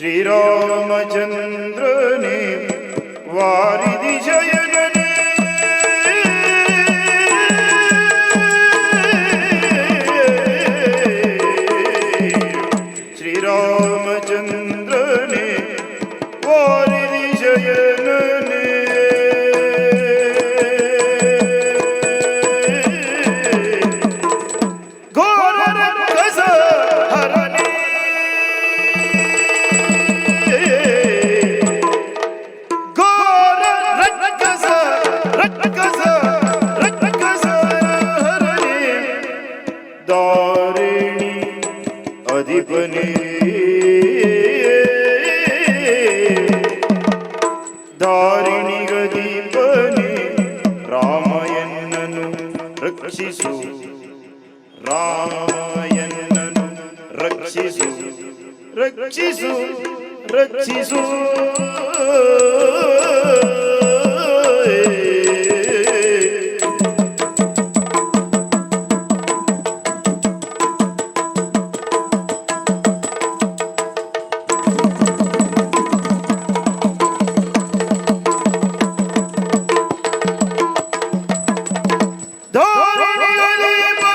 શ્રી રામચંદ્રની વારિધિ જયને શ્રી રામચંદ્રની વારિધિ જયને ದಾರಿಣಿ ಅಧಿಪನೇ ದಾರಿಣಿಗದೀಪನೇ ರಾಮಯನ್ನನು ರಕ್ಷಿಸು. ರಾಮಯನ್ನನು ರಕ್ಷಿಸು. ರಕ್ಷಿಸು ರಕ್ಷಿಸು. 中中中中中中